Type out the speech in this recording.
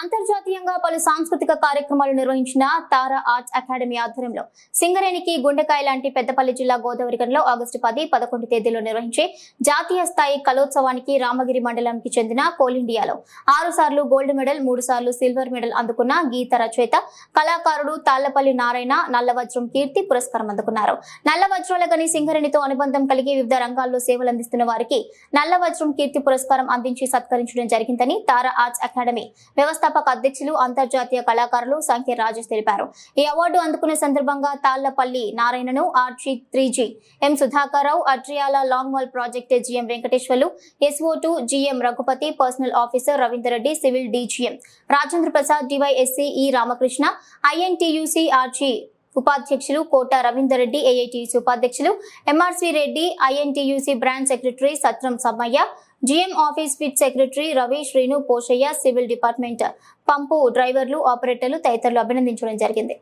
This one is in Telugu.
అంతర్జాతీయంగా పలు సాంస్కృతిక కార్యక్రమాలు నిర్వహించిన తారా ఆర్ట్స్ అకాడమీ ఆధ్వర్యంలో సింగరేణికి గుండెకాయ లాంటి పెద్దపల్లి జిల్లా గోదావరికంలో ఆగస్టు పది పదకొండు తేదీలో నిర్వహించే జాతీయ స్థాయి కలోత్సవానికి రామగిరి మండలానికి చెందిన కోల్ ఇండియాలో ఆరు సార్లు గోల్డ్ మెడల్ మూడు సార్లు సిల్వర్ మెడల్ అందుకున్న గీత రచయిత కళాకారుడు తాళ్ళపల్లి నారాయణ నల్లవజ్రం కీర్తి పురస్కారం అందుకున్నారు. నల్లవజ్రాల గని సింగరేణితో అనుబంధం కలిగి వివిధ రంగాల్లో సేవలు అందిస్తున్న వారికి నల్ల వజ్రం కీర్తి పురస్కారం అందించి సత్కరించడం జరిగిందని తారా ఆర్ట్స్ అకాడమీ వ్యవస్థ వ్యవస్థాపక అధ్యక్షులు అంతర్జాతీయ కళాకారులు సంఖ్య రాజేష్ తెలిపారు. ఈ అవార్డు అందుకునే సందర్భంగా Tallapalli నారాయణను RG three G M Sudhakarrao Adriyala long wall project GM Venkateswarlu SO to GM Raghupathi personnel officer Ravinder Reddy civil DGM Rajendra Prasad DYSE E Ramakrishna INTUC RG ఉపాధ్యక్షులు కోట రవీందర్ రెడ్డి ఏఐటీయూసీ ఉపాధ్యక్షులు MRC Reddy INTUC branch secretary Satram Sammaiah GM office pit secretary Ravi Srinu Poshaiah civil department pump డ్రైవర్లు ఆపరేటర్లు తదితరులు అభినందించడం జరిగింది.